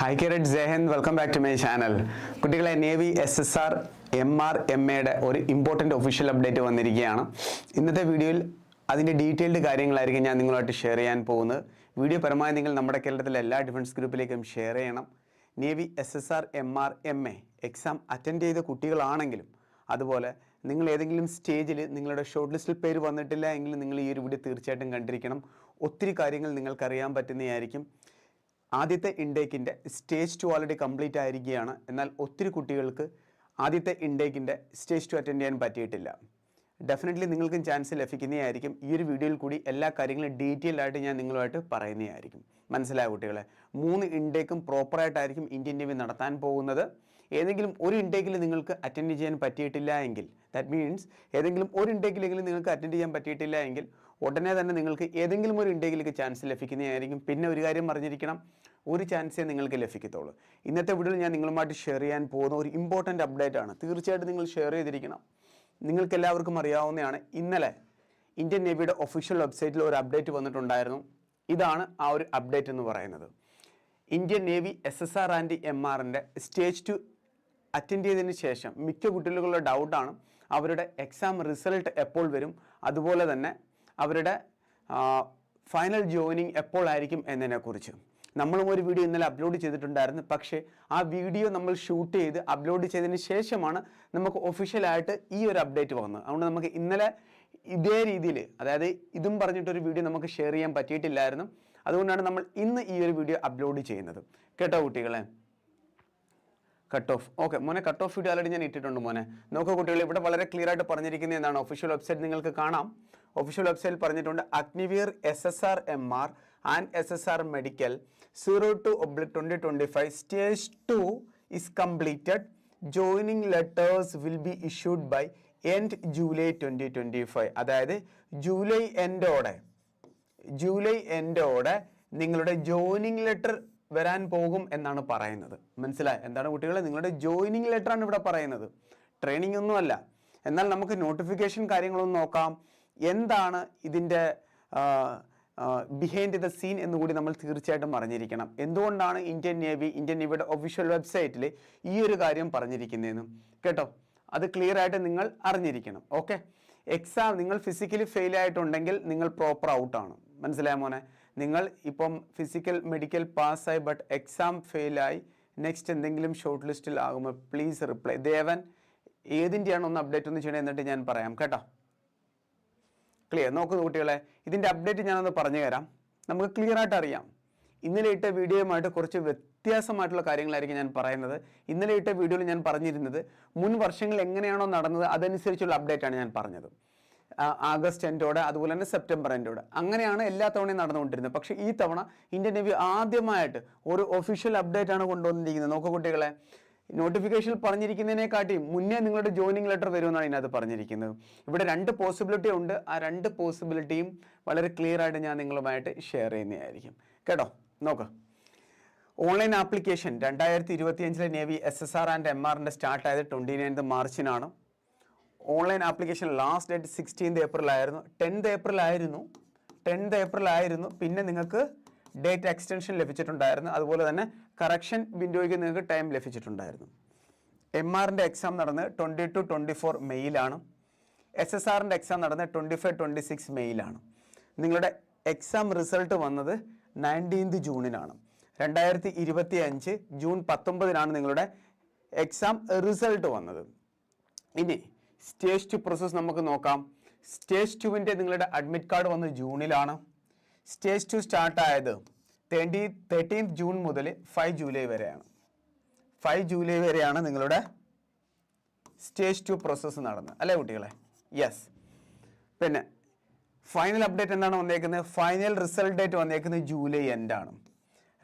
Hi carrot Jai Hind welcome back to my channel കുട്ടികളെ navy S S R M R M എയുടെ ഒരു important official update വന്നിരിക്കുകയാണ്. ഇന്നത്തെ വീഡിയോയിൽ അതിന്റെ ഡീറ്റെയിൽഡ് കാര്യങ്ങളായിരിക്കും ഞാൻ നിങ്ങളുമായിട്ട് ഷെയർ ചെയ്യാൻ പോകുന്നത്. വീഡിയോ പരമാവധി നിങ്ങൾ നമ്മുടെ കേരളത്തിലെ എല്ലാ ഡിഫൻസ് ഗ്രൂപ്പിലേക്കും ഷെയർ ചെയ്യണം. Navy S S R M R M A exam attend ചെയ്ത കുട്ടികളാണെങ്കിലും അതുപോലെ നിങ്ങൾ ഏതെങ്കിലും സ്റ്റേജിൽ നിങ്ങളുടെ ഷോർട്ട് ലിസ്റ്റിൽ പേര് വന്നിട്ടില്ല എങ്കിൽ നിങ്ങൾ ഈ ഒരു വീഡിയോ തീർച്ചയായിട്ടും കണ്ടിരിക്കണം. ഒത്തിരി കാര്യങ്ങൾ നിങ്ങൾക്കറിയാൻ പറ്റുന്നതായിരിക്കും. ആദ്യത്തെ ഇൻടേക്കിന്റെ സ്റ്റേജ് ടു ഓൾറെഡി കംപ്ലീറ്റ് ആയിരിക്കുകയാണ്. എന്നാൽ ഒത്തിരി കുട്ടികൾക്ക് ആദ്യത്തെ ഇൻടേക്കിന്റെ സ്റ്റേജ് ടു അറ്റൻഡ് ചെയ്യാൻ പറ്റിയിട്ടില്ല. ഡെഫിനറ്റ്ലി നിങ്ങൾക്കും ചാൻസ് ലഭിക്കുന്നതായിരിക്കും. ഈ ഒരു വീഡിയോയിൽ കൂടി എല്ലാ കാര്യങ്ങളും ഡീറ്റെയിൽ ആയിട്ട് ഞാൻ നിങ്ങളുമായിട്ട് പറയുന്നതായിരിക്കും. മനസ്സിലായ കുട്ടികളെ? മൂന്ന് ഇൻടേക്കും പ്രോപ്പറായിട്ടായിരിക്കും ഇന്ത്യൻ നേവി നടത്താൻ പോകുന്നത്. ഏതെങ്കിലും ഒരു ഇൻടേക്കിൽ നിങ്ങൾക്ക് അറ്റൻഡ് ചെയ്യാൻ പറ്റിയിട്ടില്ല എങ്കിൽ ദാറ്റ് മീൻസ് ഏതെങ്കിലും ഒരു ഇൻടേക്കിലെങ്കിലും നിങ്ങൾക്ക് അറ്റൻഡ് ചെയ്യാൻ പറ്റിയിട്ടില്ല എങ്കിൽ ഉടനെ തന്നെ നിങ്ങൾക്ക് ഏതെങ്കിലും ഒരു ഇൻടേക്കിലേക്ക് ചാൻസ് ലഭിക്കുന്നതായിരിക്കും. പിന്നെ ഒരു കാര്യം പറഞ്ഞിരിക്കണം ഒരു ചാൻസേ നിങ്ങൾക്ക് ലഭിക്കത്തുള്ളൂ. ഇന്നത്തെ വീഡിയോയിൽ ഞാൻ നിങ്ങളുമായിട്ട് ഷെയർ ചെയ്യാൻ പോകുന്ന ഒരു ഇമ്പോർട്ടന്റ് അപ്ഡേറ്റ് ആണ്. തീർച്ചയായിട്ടും നിങ്ങൾ ഷെയർ ചെയ്തിരിക്കണം. നിങ്ങൾക്ക് എല്ലാവർക്കും അറിയാവുന്നതാണ് ഇന്നലെ ഇന്ത്യൻ നേവിയുടെ ഒഫീഷ്യൽ വെബ്സൈറ്റിൽ ഒരു അപ്ഡേറ്റ് വന്നിട്ടുണ്ടായിരുന്നു. ഇതാണ് ആ ഒരു അപ്ഡേറ്റ് എന്ന് പറയുന്നത്. Indian navy S S R and M ആറിന്റെ സ്റ്റേജ് ടു അറ്റൻഡ് ചെയ്തതിന് ശേഷം മിക്ക കുട്ടികളുടെ ഡൗട്ടാണ് അവരുടെ എക്സാം റിസൾട്ട് എപ്പോൾ വരും. അതുപോലെ തന്നെ അവരുടെ ഫൈനൽ ജോയിനിങ് എപ്പോഴായിരിക്കും എന്നതിനെക്കുറിച്ച്. നമ്മളും ഒരു വീഡിയോ ഇന്നലെ അപ്ലോഡ് ചെയ്തിട്ടുണ്ടായിരുന്നു. പക്ഷേ ആ വീഡിയോ നമ്മൾ ഷൂട്ട് ചെയ്ത് അപ്ലോഡ് ചെയ്തതിന് ശേഷമാണ് നമുക്ക് ഒഫീഷ്യലായിട്ട് ഈ ഒരു അപ്ഡേറ്റ് വന്നത്. അതുകൊണ്ട് നമുക്ക് ഇന്നലെ ഇതേ രീതിയിൽ അതായത് ഇതും പറഞ്ഞിട്ടൊരു വീഡിയോ നമുക്ക് ഷെയർ ചെയ്യാൻ പറ്റിയിട്ടില്ലായിരുന്നു. അതുകൊണ്ടാണ് നമ്മൾ ഇന്ന് ഈ ഒരു വീഡിയോ അപ്ലോഡ് ചെയ്യുന്നത്. കേട്ടോ കുട്ടികളെ? കട്ട് ഓഫ് ഓക്കെ മോനെ കട്ട് ഓഫ് വീഡിയോ ആൾറെഡി ഞാൻ ഇട്ടിട്ടുണ്ട് മോനെ. നോക്കൂ കുട്ടികൾ ഇവിടെ വളരെ ക്ലിയർ ആയിട്ട് പറഞ്ഞിരിക്കുന്നത് എന്താണ് ഒഫീഷ്യൽ വെബ്സൈറ്റ് നിങ്ങൾക്ക് കാണാം. ഒഫീഷ്യൽ വെബ്സൈറ്റിൽ പറഞ്ഞിട്ടുണ്ട് Agniveer S S R M R and S S R medical zero two oblique twenty twenty five stage two is completed joining letters will be issued by end July twenty twenty five അതായത് July എൻഡോടെ July എൻഡോടെ നിങ്ങളുടെ joining letter വരാൻ പോകും എന്നാണ് പറയുന്നത്. മനസ്സിലായി? എന്താണ് കുട്ടികളെ? നിങ്ങളുടെ ജോയിനിങ് ലെറ്ററാണ് ഇവിടെ പറയുന്നത്. ട്രെയിനിങ് ഒന്നുമല്ല. എന്നാൽ നമുക്ക് നോട്ടിഫിക്കേഷൻ കാര്യങ്ങളൊന്നും നോക്കാം. എന്താണ് ഇതിന്റെ ബിഹൈൻഡ് ദ സീൻ എന്നുകൂടി നമ്മൾ തീർച്ചയായിട്ടും അറിഞ്ഞിരിക്കണം. എന്തുകൊണ്ടാണ് ഇന്ത്യൻ നേവി ഇന്ത്യൻ നേവിയുടെ ഒഫീഷ്യൽ വെബ്സൈറ്റിൽ ഈ ഒരു കാര്യം പറഞ്ഞിരിക്കുന്നതെന്നും കേട്ടോ? അത് ക്ലിയർ ആയിട്ട് നിങ്ങൾ അറിഞ്ഞിരിക്കണം ഓക്കെ എക്സാം നിങ്ങൾ ഫിസിക്കലി ഫെയിൽ ആയിട്ടുണ്ടെങ്കിൽ നിങ്ങൾ പ്രോപ്പർ ഔട്ടാണ് മനസ്സിലായ മോനെ? നിങ്ങൾ ഇപ്പം ഫിസിക്കൽ മെഡിക്കൽ പാസ്സായി ബട്ട് എക്സാം ഫെയിലായി നെക്സ്റ്റ് എന്തെങ്കിലും ഷോർട്ട് ലിസ്റ്റിൽ ആകുമ്പോൾ പ്ലീസ് റിപ്ലൈ ദേവൻ ഏതിന്റെയാണ് ഒന്ന് അപ്ഡേറ്റ് ഒന്ന് ചെയ്യണേ എന്നിട്ട് ഞാൻ പറയാം കേട്ടോ? ക്ലിയർ നോക്കുന്നു കുട്ടികളെ ഇതിന്റെ അപ്ഡേറ്റ് ഞാനൊന്ന് പറഞ്ഞു തരാം നമുക്ക് ക്ലിയർ ആയിട്ട് അറിയാം. ഇന്നലെ ഇട്ട വീഡിയോയുമായിട്ട് കുറച്ച് വ്യത്യാസമായിട്ടുള്ള കാര്യങ്ങളായിരിക്കും ഞാൻ പറയുന്നത്. ഇന്നലെ ഇട്ട വീഡിയോയിൽ ഞാൻ പറഞ്ഞിരുന്നത് മുൻ വർഷങ്ങൾ എങ്ങനെയാണോ നടന്നത് അതനുസരിച്ചുള്ള അപ്ഡേറ്റ് ആണ് ഞാൻ പറഞ്ഞത്. ആഗസ്റ്റ് എൻഡോടെ അതുപോലെ തന്നെ സെപ്റ്റംബർ എൻഡോടെ അങ്ങനെയാണ് എല്ലാ തവണയും നടന്നുകൊണ്ടിരുന്നത്. പക്ഷേ ഈ തവണ ഇന്ത്യൻ നേവി ആദ്യമായിട്ട് ഒരു ഒഫീഷ്യൽ അപ്ഡേറ്റ് ആണ് കൊണ്ടുവന്നിരിക്കുന്നത്. നോക്കൂ കുട്ടികളെ നോട്ടിഫിക്കേഷനിൽ പറഞ്ഞിരിക്കുന്നതിനെക്കാട്ടി മുന്നേ നിങ്ങളുടെ ജോയിനിങ് ലെറ്റർ വരുമെന്നാണ് ഇതിനകത്ത് പറഞ്ഞിരിക്കുന്നത്. ഇവിടെ രണ്ട് പോസിബിലിറ്റി ഉണ്ട്. ആ രണ്ട് പോസിബിലിറ്റിയും വളരെ ക്ലിയർ ആയിട്ട് ഞാൻ നിങ്ങളുമായിട്ട് ഷെയർ ചെയ്യുന്നതായിരിക്കും. കേട്ടോ? നോക്ക്. ഓൺലൈൻ ആപ്ലിക്കേഷൻ രണ്ടായിരത്തി ഇരുപത്തി അഞ്ചിലെ navy S S R and M ആറിന്റെ സ്റ്റാർട്ട് ആയത് twenty ninth മാർച്ചിനാണ്. Online application last date sixteenth April ആയിരുന്നു. ടെൻത്ത് ഏപ്രിൽ ആയിരുന്നു. ടെൻത്ത് ഏപ്രിൽ ആയിരുന്നു. പിന്നെ നിങ്ങൾക്ക് ഡേറ്റ് എക്സ്റ്റൻഷൻ ലഭിച്ചിട്ടുണ്ടായിരുന്നു. അതുപോലെ തന്നെ കറക്ഷൻ വിൻഡോയ്ക്ക് നിങ്ങൾക്ക് ടൈം ലഭിച്ചിട്ടുണ്ടായിരുന്നു. എം ആറിന്റെ എക്സാം നടന്നത് ട്വന്റി ടു ട്വന്റി ഫോർ മെയിലാണ് എസ് എസ് ആറിന്റെ എക്സാം നടന്നത് ട്വന്റി ഫൈവ് ട്വന്റി സിക്സ് മെയിലാണ് നിങ്ങളുടെ എക്സാം റിസൾട്ട് വന്നത് നയന്റീൻത് ജൂണിനാണ് രണ്ടായിരത്തി ഇരുപത്തി അഞ്ച് ജൂൺ പത്തൊമ്പതിനാണ് നിങ്ങളുടെ എക്സാം റിസൾട്ട് വന്നത്. ഇനി സ്റ്റേജ് ടു പ്രോസസ്സ് നമുക്ക് നോക്കാം. സ്റ്റേജ് ടുവിന്റെ നിങ്ങളുടെ അഡ്മിറ്റ് കാർഡ് വന്ന് ജൂണിലാണ്. സ്റ്റേജ് ടു സ്റ്റാർട്ട് ആയത് തേർട്ടി തേർട്ടീൻത് ജൂൺ മുതൽ ഫൈവ് ജൂലൈ വരെയാണ്. ഫൈവ് ജൂലൈ വരെയാണ് നിങ്ങളുടെ സ്റ്റേജ് ടു പ്രോസസ്സ് നടന്നത്. അല്ലേ കുട്ടികളെ? യെസ് പിന്നെ ഫൈനൽ അപ്ഡേറ്റ് എന്താണ് വന്നേക്കുന്നത്? ഫൈനൽ റിസൾട്ട് ഡേറ്റ് വന്നേക്കുന്നത് ജൂലൈ എൻഡാണ്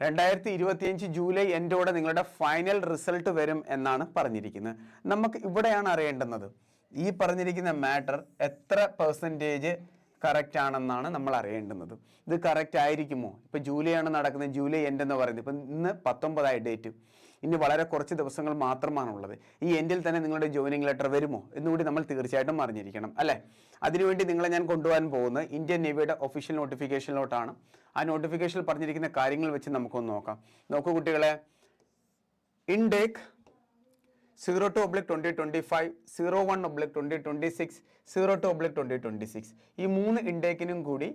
രണ്ടായിരത്തി ഇരുപത്തിയഞ്ച് ജൂലൈ എൻഡോടെ നിങ്ങളുടെ ഫൈനൽ റിസൾട്ട് വരും എന്നാണ് പറഞ്ഞിരിക്കുന്നത്. നമുക്ക് ഇവിടെയാണ് അറിയേണ്ടുന്നത്. ഈ പറഞ്ഞിരിക്കുന്ന മാറ്റർ എത്ര പെർസെന്റേജ് കറക്റ്റ് ആണെന്നാണ് നമ്മൾ അറിയേണ്ടുന്നത്. ഇത് കറക്റ്റ് ആയിരിക്കുമോ? ഇപ്പം ജൂലൈ ആണ് നടക്കുന്നത്. ജൂലൈ എൻഡ് എന്ന് പറയുന്നത്. ഇപ്പം ഇന്ന് പത്തൊമ്പതായി ഡേറ്റ് ഇനി വളരെ കുറച്ച് ദിവസങ്ങൾ മാത്രമാണുള്ളത്. ഈ എൻഡിൽ തന്നെ നിങ്ങളുടെ ജോയിനിങ് ലെറ്റർ വരുമോ? എന്നുകൂടി നമ്മൾ തീർച്ചയായിട്ടും അറിഞ്ഞിരിക്കണം. അല്ലേ? അതിനുവേണ്ടി നിങ്ങളെ ഞാൻ കൊണ്ടുപോകാൻ പോകുന്നത് ഇന്ത്യൻ നേവിയുടെ ഒഫീഷ്യൽ നോട്ടിഫിക്കേഷനിലോട്ടാണ് ആ നോട്ടിഫിക്കേഷനിൽ പറഞ്ഞിരിക്കുന്ന കാര്യങ്ങൾ വെച്ച് നമുക്കൊന്ന് നോക്കാം. നോക്കൂ കുട്ടികളെ. Intake zero two oblique twenty twenty five zero one oblique twenty twenty six zero two oblique twenty twenty six ഈ മൂന്ന് ഇൻടേക്കിനും കൂടി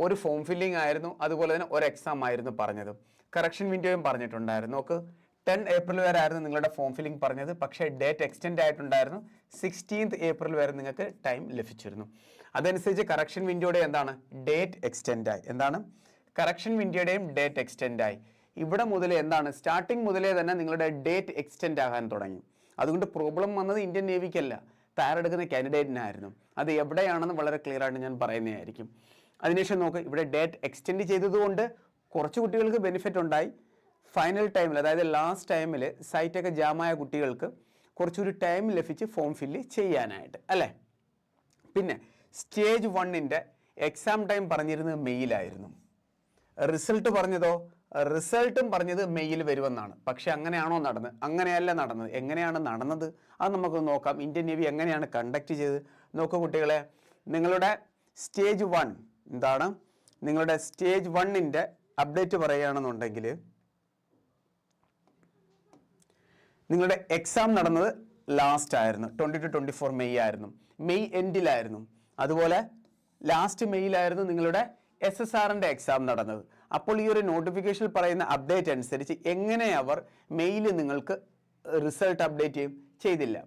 ഒരു ഫോം ഫില്ലിംഗ് ആയിരുന്നു. അതുപോലെ തന്നെ ഒരു എക്സാം ആയിരുന്നു പറഞ്ഞത്. കറക്ഷൻ വിൻഡോയും പറഞ്ഞിട്ടുണ്ടായിരുന്നു. നോക്ക് ടെൻ ഏപ്രിൽ വരെ ആയിരുന്നു നിങ്ങളുടെ ഫോം ഫില്ലിംഗ് പറഞ്ഞത്. പക്ഷേ ഡേറ്റ് എക്സ്റ്റെൻഡ് ആയിട്ടുണ്ടായിരുന്നു. സിക്സ്റ്റീൻത്ത് ഏപ്രിൽ വരെ നിങ്ങൾക്ക് ടൈം ലഭിച്ചിരുന്നു. അതനുസരിച്ച് കറക്ഷൻ വിൻഡോയുടെ എന്താണ്? ഡേറ്റ് എക്സ്റ്റെൻഡ് ആയി. എന്താണ്? കറക്ഷൻ വിൻഡോയുടെയും ഡേറ്റ് എക്സ്റ്റെൻഡ് ആയി. ഇവിടെ മുതലേ എന്താണ്? സ്റ്റാർട്ടിങ് മുതലേ തന്നെ നിങ്ങളുടെ ഡേറ്റ് എക്സ്റ്റെൻഡ് ആകാൻ തുടങ്ങി. അതുകൊണ്ട് പ്രോബ്ലം വന്നത് ഇന്ത്യൻ നേവിക്കല്ല തയ്യാറെടുക്കുന്ന കാൻഡിഡേറ്റിനായിരുന്നു അത് എവിടെയാണെന്ന് വളരെ ക്ലിയർ ആയിട്ട് ഞാൻ പറയുന്നതായിരിക്കും അതിനുശേഷം നോക്ക് ഇവിടെ ഡേറ്റ് എക്സ്റ്റെൻഡ് ചെയ്തതുകൊണ്ട് കുറച്ച് കുട്ടികൾക്ക് ബെനിഫിറ്റ് ഉണ്ടായി. ഫൈനൽ ടൈമിൽ അതായത് ലാസ്റ്റ് ടൈമിൽ സൈറ്റൊക്കെ ജാമായ കുട്ടികൾക്ക് കുറച്ചൊരു ടൈം ലഭിച്ച് ഫോം ഫില്ല് ചെയ്യാനായിട്ട് അല്ലേ? പിന്നെ സ്റ്റേജ് വണ്ണിന്റെ എക്സാം ടൈം പറഞ്ഞിരുന്നത് മെയിലായിരുന്നു റിസൾട്ട് പറഞ്ഞതോ? റിസൾട്ടും പറഞ്ഞത് മെയിൽ വരുമെന്നാണ്. പക്ഷെ അങ്ങനെയാണോ നടന്നത്? അങ്ങനെയല്ല നടന്നത്. എങ്ങനെയാണ് നടന്നത്? അത് നമുക്ക് നോക്കാം. ഇന്ത്യൻ നേവി എങ്ങനെയാണ് കണ്ടക്ട് ചെയ്തത്? നോക്കൂ കുട്ടികളെ നിങ്ങളുടെ സ്റ്റേജ് വൺ എന്താണ്? നിങ്ങളുടെ സ്റ്റേജ് വണ്ണിന്റെ അപ്ഡേറ്റ് പറയുകയാണെന്നുണ്ടെങ്കിൽ നിങ്ങളുടെ എക്സാം നടന്നത് ലാസ്റ്റ് ആയിരുന്നു. Twenty two twenty four May ആയിരുന്നു. മെയ് എൻഡിലായിരുന്നു അതുപോലെ ലാസ്റ്റ് മെയ്യിലായിരുന്നു നിങ്ങളുടെ എസ് എസ് ആറിന്റെ എക്സാം നടന്നത്. അപ്പോൾ ഈ ഒരു നോട്ടിഫിക്കേഷനിൽ പറയുന്ന അപ്ഡേറ്റ് അനുസരിച്ച് എങ്ങനെ അവർ മെയിൽ നിങ്ങൾക്ക് റിസൾട്ട് അപ്ഡേറ്റ് ചെയ്യും? ചെയ്തില്ല.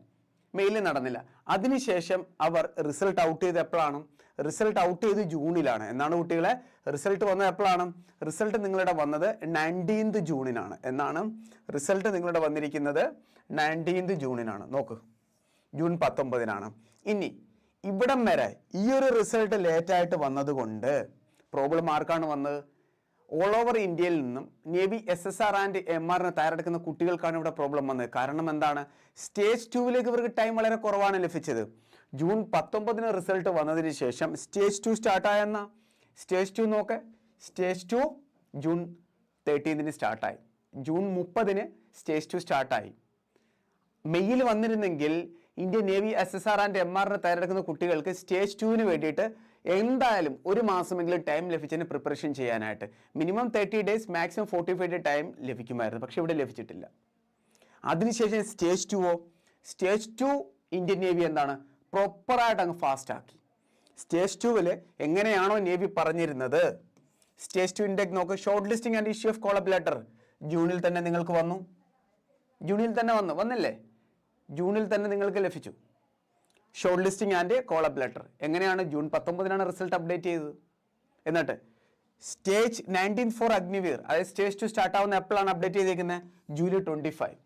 മെയിൽ നടന്നില്ല. അതിനുശേഷം അവർ റിസൾട്ട് ഔട്ട് ചെയ്ത് എപ്പോഴാണ്? റിസൾട്ട് ഔട്ട് ചെയ്ത് ജൂണിലാണ്. എന്നാണ് കുട്ടികളെ? റിസൾട്ട് വന്നത് എപ്പോഴാണ്? റിസൾട്ട് നിങ്ങളുടെ വന്നത് നയന്റീൻത് ജൂണിനാണ്. എന്നാണ് റിസൾട്ട് നിങ്ങളുടെ വന്നിരിക്കുന്നത് നയന്റീൻത് ജൂണിനാണ്. നോക്ക്. ജൂൺ പത്തൊമ്പതിനാണ്. ഇനി ഇവിടം വരെ ഈ ഒരു റിസൾട്ട് ലേറ്റായിട്ട് വന്നതുകൊണ്ട് പ്രോബ്ലം ആർക്കാണ് വന്നത്? ഓൾ ഓവർ ഇന്ത്യയിൽ നിന്നും navy S S R and M ആറിന് തയ്യാറെടുക്കുന്ന കുട്ടികൾക്കാണ് ഇവിടെ പ്രോബ്ലം വന്നത്. കാരണം എന്താണ്? സ്റ്റേജ് ടൂവിലേക്ക് ഇവർക്ക് ടൈം വളരെ കുറവാണ് ലഭിച്ചത്. ജൂൺ പത്തൊമ്പതിന് റിസൾട്ട് വന്നതിന് ശേഷം സ്റ്റേജ് ടു സ്റ്റാർട്ടായെന്ന സ്റ്റേജ് ടു നോക്കെ. സ്റ്റേജ് ടു ജൂൺ തേർട്ടീൻതിന് സ്റ്റാർട്ടായി ജൂൺ മുപ്പതിന് സ്റ്റേജ് ടു സ്റ്റാർട്ടായി മെയ്യിൽ വന്നിരുന്നെങ്കിൽ Indian navy S S R and M ആറിന് തയ്യാറെടുക്കുന്ന കുട്ടികൾക്ക് സ്റ്റേജ് ടുവിന് വേണ്ടിയിട്ട് എന്തായാലും ഒരു മാസമെങ്കിലും ടൈം ലഭിച്ചതിന് പ്രിപ്പറേഷൻ ചെയ്യാനായിട്ട്. Minimum thirty days maximum forty five day time ലഭിക്കുമായിരുന്നു. പക്ഷെ ഇവിടെ ലഭിച്ചിട്ടില്ല. അതിനുശേഷം സ്റ്റേജ് ടുവോ സ്റ്റേജ് ടു ഇന്ത്യൻ നേവി എന്താണ്? പ്രോപ്പറായിട്ട് അങ്ങ് ഫാസ്റ്റ് ആക്കി. സ്റ്റേജ് ടുവിൽ എങ്ങനെയാണോ നേവി പറഞ്ഞിരുന്നത്? സ്റ്റേജ് ടു ഇൻഡെക് നോക്ക്. Shortlisting and issue of call up letter ജൂണിൽ തന്നെ നിങ്ങൾക്ക് വന്നു. ജൂണിൽ തന്നെ വന്നു. വന്നില്ലേ? ജൂണിൽ തന്നെ നിങ്ങൾക്ക് ലഭിച്ചു. Shortlisting and call up letter എങ്ങനെയാണ് ജൂൺ പത്തൊമ്പതിനാണ് റിസൾട്ട് അപ്ഡേറ്റ് ചെയ്തത്? എന്നിട്ട് സ്റ്റേജ് നയന്റീൻ ഫോർ അഗ്നിവീർ അതായത് സ്റ്റേജ് ടു സ്റ്റാർട്ട് ആവുന്ന എപ്പോഴാണ് അപ്ഡേറ്റ് ചെയ്തേക്കുന്നത് ജൂലൈ ട്വന്റി ഫൈവ്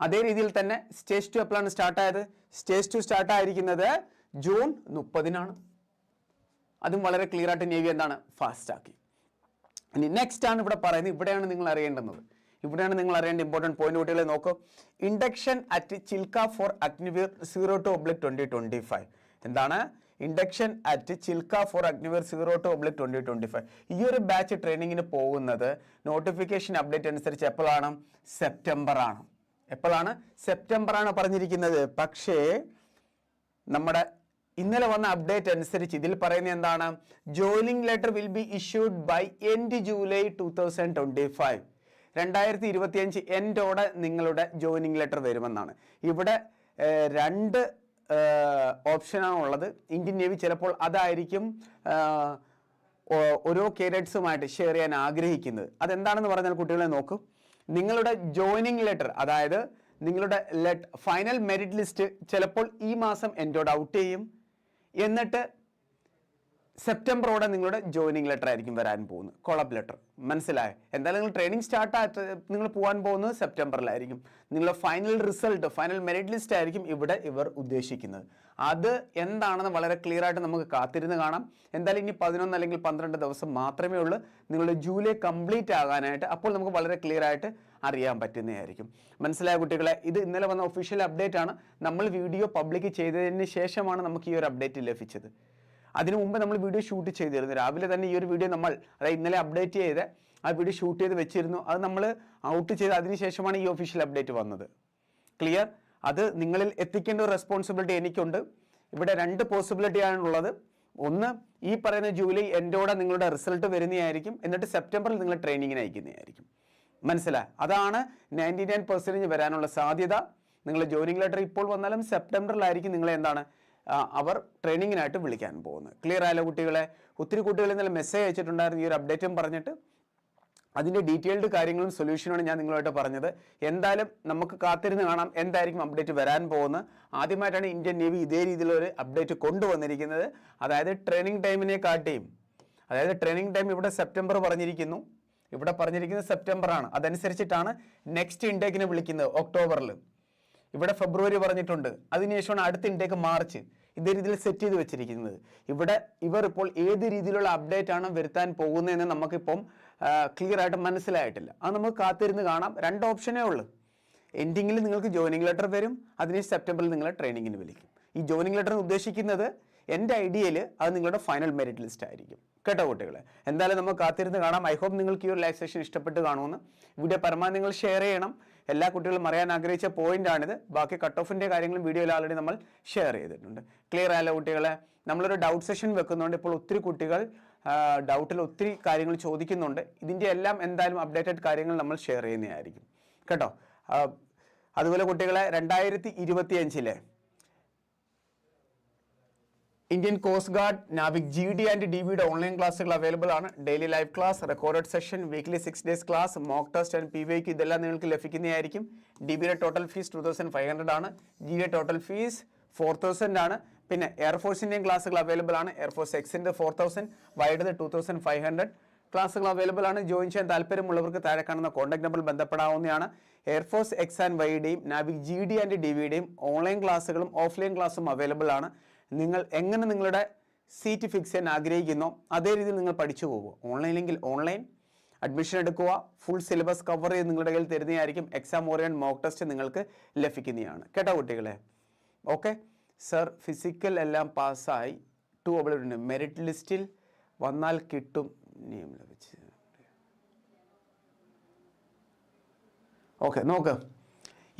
അതേ രീതിയിൽ തന്നെ സ്റ്റേജ് ടു എപ്പോഴാണ് സ്റ്റാർട്ട് ആയത്. സ്റ്റേജ് ടു സ്റ്റാർട്ട് ആയിരിക്കുന്നത് ജൂൺ മുപ്പതിനാണ്. അതും വളരെ ക്ലിയർ ആയിട്ട് നേവി എന്താണ് ഫാസ്റ്റ് ആക്കി. ഇനി നെക്സ്റ്റ് ആണ് ഇവിടെ പറയുന്നത്. ഇവിടെയാണ് നിങ്ങൾ അറിയേണ്ടുന്നത്. ഇവിടെയാണ് നിങ്ങൾ അറിയേണ്ട ഇമ്പോർട്ടന്റ് പോയിന്റ് കുട്ടികളെ നോക്കൂ. Induction at Chilka for Agniveer zero two oblique twenty twenty five എന്താണ്? Induction at Chilka for Agniveer zero two oblique twenty twenty five ഈ ഒരു ബാച്ച് ട്രെയിനിങ്ങിന് പോകുന്നത് നോട്ടിഫിക്കേഷൻ അപ്ഡേറ്റ് അനുസരിച്ച് എപ്പോഴാണ്? സെപ്റ്റംബറാണ് എപ്പോഴാണ്? സെപ്റ്റംബർ ആണ് പറഞ്ഞിരിക്കുന്നത്. പക്ഷേ നമ്മുടെ ഇന്നലെ വന്ന അപ്ഡേറ്റ് അനുസരിച്ച് ഇതിൽ പറയുന്നത് എന്താണ്? Joining letter will be issued by end July two thousand twenty five രണ്ടായിരത്തി ഇരുപത്തിയഞ്ച് എൻഡോടെ നിങ്ങളുടെ ജോയിനിങ് ലെറ്റർ വരുമെന്നാണ്. ഇവിടെ രണ്ട് ഓപ്ഷനാണ് ഉള്ളത് ഇന്ത്യൻ നേവി ചിലപ്പോൾ അതായിരിക്കും ഓരോ കേഡറ്റ്സുമായിട്ട് ഷെയർ ചെയ്യാൻ ആഗ്രഹിക്കുന്നത്. അതെന്താണെന്ന് പറഞ്ഞാൽ കുട്ടികളെ നോക്കൂ. നിങ്ങളുടെ ജോയിനിങ് ലെറ്റർ അതായത് നിങ്ങളുടെ ലെറ്റ് ഫൈനൽ മെറിറ്റ് ലിസ്റ്റ് ചിലപ്പോൾ ഈ മാസം എൻഡോട് ഔട്ട് ചെയ്യും. എന്നിട്ട് സെപ്റ്റംബറോടെ നിങ്ങളുടെ ജോയിനിങ് ലെറ്റർ ആയിരിക്കും വരാൻ പോകുന്നത്. Call up letter. മനസ്സിലായോ. എന്തായാലും നിങ്ങൾ ട്രെയിനിങ് സ്റ്റാർട്ട് നിങ്ങൾ പോകാൻ പോകുന്നത് സെപ്റ്റംബറിലായിരിക്കും. നിങ്ങളുടെ final result final merit list ആയിരിക്കും ഇവിടെ ഇവർ ഉദ്ദേശിക്കുന്നത്. അത് എന്താണെന്ന് വളരെ ക്ലിയർ ആയിട്ട് നമുക്ക് കാത്തിരുന്ന് കാണാം. എന്തായാലും ഇനി പതിനൊന്ന് അല്ലെങ്കിൽ പന്ത്രണ്ട് ദിവസം മാത്രമേ ഉള്ളൂ. നിങ്ങളുടെ ജൂലൈ കംപ്ലീറ്റ് ആകാനായിട്ട് അപ്പോൾ നമുക്ക് വളരെ ക്ലിയർ ആയിട്ട് അറിയാൻ പറ്റുന്നതായിരിക്കും. മനസ്സിലായ കുട്ടികളെ? ഇത് ഇന്നലെ വന്ന ഒഫീഷ്യൽ അപ്ഡേറ്റ് ആണ്. നമ്മൾ വീഡിയോ പബ്ലിക് ചെയ്തതിന് ശേഷമാണ് നമുക്ക് ഈ ഒരു അപ്ഡേറ്റ് ലഭിച്ചത്. അതിനു മുമ്പ് നമ്മൾ വീഡിയോ ഷൂട്ട് ചെയ്തിരുന്നു. രാവിലെ തന്നെ ഈ ഒരു വീഡിയോ നമ്മൾ അതായത് ഇന്നലെ അപ്ഡേറ്റ് ചെയ്ത് ആ വീഡിയോ ഷൂട്ട് ചെയ്ത് വെച്ചിരുന്നു. അത് നമ്മൾ ഔട്ട് ചെയ്ത് അതിനുശേഷമാണ് ഈ ഒഫീഷ്യൽ അപ്ഡേറ്റ് വന്നത്. ക്ലിയർ അത് നിങ്ങളിൽ എത്തിക്കേണ്ട ഒരു റെസ്പോൺസിബിലിറ്റി എനിക്കുണ്ട്. ഇവിടെ രണ്ട് പോസിബിലിറ്റി ആണുള്ളത് ഒന്ന് ഈ പറയുന്ന ജൂലൈ എൻഡോടെ നിങ്ങളുടെ റിസൾട്ട് വരുന്നതായിരിക്കും. എന്നിട്ട് സെപ്റ്റംബറിൽ നിങ്ങൾ ട്രെയിനിങ്ങിന് അയക്കുന്നതായിരിക്കും. മനസ്സിലായി അതാണ് നയന്റി നയൻ പെർസെന്റേജ് വരാനുള്ള സാധ്യത. നിങ്ങളുടെ ജോയിനിങ് ലെറ്റർ ഇപ്പോൾ വന്നാലും സെപ്റ്റംബറിലായിരിക്കും നിങ്ങൾ എന്താണ് അവർ ട്രെയിനിങ്ങിനായിട്ട് വിളിക്കാൻ പോകുന്നത്. ക്ലിയർ ആയാലോ കുട്ടികളെ? ഒത്തിരി കുട്ടികൾ ഇന്നലെ മെസ്സേജ് അയച്ചിട്ടുണ്ടായിരുന്നു. ഈ ഒരു അപ്ഡേറ്റും പറഞ്ഞിട്ട് അതിന്റെ ഡീറ്റെയിൽഡ് കാര്യങ്ങളും സൊല്യൂഷനുമാണ് ഞാൻ നിങ്ങളുമായിട്ട് പറഞ്ഞത്. എന്തായാലും നമുക്ക് കാത്തിരുന്ന് കാണാം എന്തായിരിക്കും അപ്ഡേറ്റ് വരാൻ പോകുന്നത്. ആദ്യമായിട്ടാണ് ഇന്ത്യൻ നേവി ഇതേ രീതിയിലൊരു അപ്ഡേറ്റ് കൊണ്ടുവന്നിരിക്കുന്നത്. അതായത് ട്രെയിനിങ് ടൈമിനെ കാട്ടിയും അതായത് ട്രെയിനിങ് ടൈം ഇവിടെ സെപ്റ്റംബർ പറഞ്ഞിരിക്കുന്നു. ഇവിടെ പറഞ്ഞിരിക്കുന്നത് സെപ്റ്റംബറാണ് അതനുസരിച്ചിട്ടാണ് നെക്സ്റ്റ് ഇൻടേക്കിനെ വിളിക്കുന്നത് ഒക്ടോബറിൽ ഇവിടെ ഫെബ്രുവരി പറഞ്ഞിട്ടുണ്ട്. അതിനുശേഷമാണ് അടുത്ത ഇൻടേക്ക് മാർച്ച്. ഇതേ രീതിയിൽ സെറ്റ് ചെയ്ത് വെച്ചിരിക്കുന്നത്. ഇവിടെ ഇവർ ഇപ്പോൾ ഏത് രീതിയിലുള്ള അപ്ഡേറ്റ് ആണ് വരുത്താൻ പോകുന്നതെന്ന് നമുക്കിപ്പം ക്ലിയർ ആയിട്ട് മനസ്സിലായിട്ടില്ല. അത് നമുക്ക് കാത്തിരുന്ന് കാണാം. രണ്ട് ഓപ്ഷനേ ഉള്ളൂ. എൻഡിങ്ങിൽ നിങ്ങൾക്ക് ജോയിനിങ് ലെറ്റർ വരും. അതിന് സെപ്റ്റംബറിൽ നിങ്ങളെ ട്രെയിനിങ്ങിന് വിളിക്കും. ഈ ജോയിനിങ് ലെറ്റർ ഉദ്ദേശിക്കുന്നത് എന്റെ ഐഡിയയിൽ അത് നിങ്ങളുടെ ഫൈനൽ മെറിറ്റ് ലിസ്റ്റ് ആയിരിക്കും. കേട്ടോ കുട്ടികളെ? എന്തായാലും നമുക്ക് കാത്തിരുന്ന് കാണാം. ഐ ഹോപ്പ് നിങ്ങൾക്ക് ഈ ഒരു സെഷൻ ഇഷ്ടപ്പെട്ട് കാണുമെന്ന്. വീഡിയോ പരമാവധി നിങ്ങൾ ഷെയർ ചെയ്യണം. എല്ലാ കുട്ടികളും അറിയാൻ ആഗ്രഹിച്ച പോയിന്റ് ആണിത്. ബാക്കി കട്ട് ഓഫിന്റെ കാര്യങ്ങളും വീഡിയോയിൽ ആൾറെഡി നമ്മൾ ഷെയർ ചെയ്തിട്ടുണ്ട്. ക്ലിയർ ആയല്ലോ കുട്ടികളെ? നമ്മളൊരു ഡൗട്ട് സെഷൻ വെക്കുന്നുണ്ട്. ഇപ്പോൾ ഒത്തിരി കുട്ടികൾ ഡൗട്ടിൽ ഒത്തിരി കാര്യങ്ങൾ ചോദിക്കുന്നുണ്ട്. ഇതിന്റെ എല്ലാം എന്തായാലും അപ്ഡേറ്റഡ് കാര്യങ്ങൾ നമ്മൾ ഷെയർ ചെയ്യുന്നതായിരിക്കും. കേട്ടോ? അതുപോലെ കുട്ടികളെ രണ്ടായിരത്തി ഇരുപത്തി അഞ്ചിലെ Indian coast guard Navik G D and D വിയുടെ ഓൺലൈൻ ക്ലാസ്സുകൾ അവൈലബിൾ ആണ്. Daily live class record session weekly six days class mock test and P YQ ഇതെല്ലാം നിങ്ങൾക്ക് ലഭിക്കുന്നതായിരിക്കും. ഡി ബിയുടെ total fees two thousand five hundred ആണ്. ജിയുടെ total fee four thousand ആണ്. പിന്നെ എയർഫോഴ്സിന്റെയും ക്ലാസ്സുകൾ അവൈലബിൾ ആണ്. എയർഫോഴ്സ് എക്സിന്റെ four thousand Y two thousand five hundred ക്ലാസ്സുകൾ അവൈലബിൾ ആണ്. ജോയിൻ ചെയ്യാൻ താല്പര്യമുള്ളവർക്ക് താഴെ കാണുന്ന കോൺടാക്ട് നമ്പർ ബന്ധപ്പെടാവുന്നതാണ്. Air force X and വൈയുടെയും Navik G D and D വിയുടെയും online ക്ലാസ്സുകളും ഓഫ്ലൈൻ ക്ലാസ്സും അവൈലബിൾ ആണ്. നിങ്ങൾ എങ്ങനെ നിങ്ങളുടെ സീറ്റ് ഫിക്സ് ചെയ്യാൻ ആഗ്രഹിക്കുന്നു അതേ രീതിയിൽ നിങ്ങൾ പഠിച്ചു പോകുക ഓൺലൈനിലെങ്കിൽ ഓൺലൈൻ അഡ്മിഷൻ എടുക്കുക ഫുൾ സിലബസ് കവർ ചെയ്ത് നിങ്ങളുടെ കയ്യിൽ തരുന്നതായിരിക്കും എക്സാം ഓറിയൻ മോക്ക് ടെസ്റ്റ് നിങ്ങൾക്ക് ലഭിക്കുന്നതാണ്. കേട്ടോ കുട്ടികളെ? ഓക്കെ സർ ഫിസിക്കൽ എല്ലാം പാസ്സായി ടു അവളുണ്ട് മെറിറ്റ് ലിസ്റ്റിൽ വന്നാൽ കിട്ടും. നിയമം ലഭിച്ചു. ഓക്കെ നോക്ക്.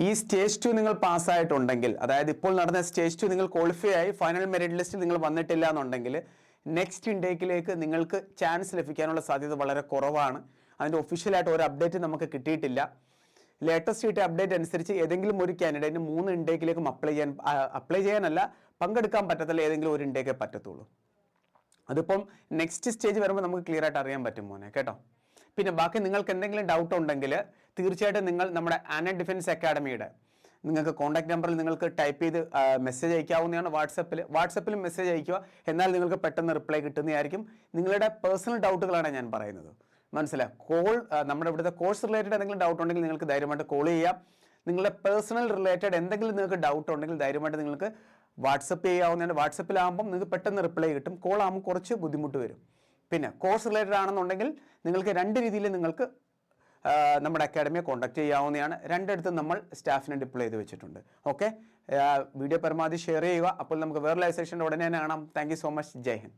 ഈ സ്റ്റേജ് ടു നിങ്ങൾ പാസ്സായിട്ടുണ്ടെങ്കിൽ അതായത് ഇപ്പോൾ നടന്ന സ്റ്റേജ് ടു നിങ്ങൾ ക്വാളിഫൈ ആയി ഫൈനൽ മെറിറ്റ് ലിസ്റ്റിൽ നിങ്ങൾ വന്നിട്ടില്ല എന്നുണ്ടെങ്കിൽ നെക്സ്റ്റ് ഇൻടേക്കിലേക്ക് നിങ്ങൾക്ക് ചാൻസ് ലഭിക്കാനുള്ള സാധ്യത വളരെ കുറവാണ്. അതിന്റെ ഒഫീഷ്യലായിട്ട് ഒരു അപ്ഡേറ്റ് നമുക്ക് കിട്ടിയിട്ടില്ല. ലേറ്റസ്റ്റ് കിട്ടിയ അപ്ഡേറ്റ് അനുസരിച്ച് ഏതെങ്കിലും ഒരു കാൻഡിഡേറ്റിന് മൂന്ന് ഇൻടേക്കിലേക്കും അപ്ലൈ ചെയ്യാൻ അപ്ലൈ ചെയ്യാനല്ല പങ്കെടുക്കാൻ പറ്റത്തില്ല ഏതെങ്കിലും ഒരു ഇൻടേക്കേ പറ്റത്തുള്ളൂ. അതിപ്പം നെക്സ്റ്റ് സ്റ്റേജ് വരുമ്പോൾ നമുക്ക് ക്ലിയർ ആയിട്ട് അറിയാൻ പറ്റും മോനെ കേട്ടോ? പിന്നെ ബാക്കി നിങ്ങൾക്ക് എന്തെങ്കിലും ഡൗട്ട് ഉണ്ടെങ്കിൽ തീർച്ചയായിട്ടും നിങ്ങൾ നമ്മുടെ ആന ഡിഫൻസ് അക്കാഡമിയുടെ നിങ്ങൾക്ക് കോൺടാക്ട് നമ്പറിൽ നിങ്ങൾക്ക് ടൈപ്പ് ചെയ്ത് മെസ്സേജ് അയക്കാവുന്നതാണ്. വാട്സപ്പിൽ വാട്സപ്പിലും മെസ്സേജ് അയക്കുക. എന്നാൽ നിങ്ങൾക്ക് പെട്ടെന്ന് റിപ്ലൈ കിട്ടുന്നതായിരിക്കും. നിങ്ങളുടെ പേഴ്സണൽ ഡൗട്ടുകളാണ് ഞാൻ പറയുന്നത്. മനസ്സിലായി കോൾ നമ്മുടെ ഇവിടുത്തെ കോഴ്സ് റിലേറ്റഡ് എന്തെങ്കിലും ഡൗട്ട് ഉണ്ടെങ്കിൽ നിങ്ങൾക്ക് ധൈര്യമായിട്ട് കോൾ ചെയ്യാം. നിങ്ങളുടെ പേഴ്സണൽ റിലേറ്റഡ് എന്തെങ്കിലും നിങ്ങൾക്ക് ഡൗട്ട് ഉണ്ടെങ്കിൽ ധൈര്യമായിട്ട് നിങ്ങൾക്ക് വാട്സപ്പ് ചെയ്യാവുന്നതാണ്. വാട്സപ്പിലാകുമ്പം നിങ്ങൾക്ക് പെട്ടെന്ന് റിപ്ലൈ കിട്ടും. കോൾ ആകുമ്പോൾ കുറച്ച് ബുദ്ധിമുട്ട് വരും. പിന്നെ കോഴ്സ് റിലേറ്റഡ് ആണെന്നുണ്ടെങ്കിൽ നിങ്ങൾക്ക് രണ്ട് രീതിയിൽ നിങ്ങൾക്ക് നമ്മുടെ അക്കാഡമിയെ കോൺടാക്ട് ചെയ്യാവുന്നതാണ്. രണ്ടിടത്തും നമ്മൾ സ്റ്റാഫിനെ ഡിപ്ലോ ചെയ്ത് വെച്ചിട്ടുണ്ട്. ഓക്കെ വീഡിയോ പരമാവധി ഷെയർ ചെയ്യുക. അപ്പോൾ നമുക്ക് വേറെ ലൈവ് സെഷന്റെ ഉടനെ കാണാം. Thank so much Jai Hind.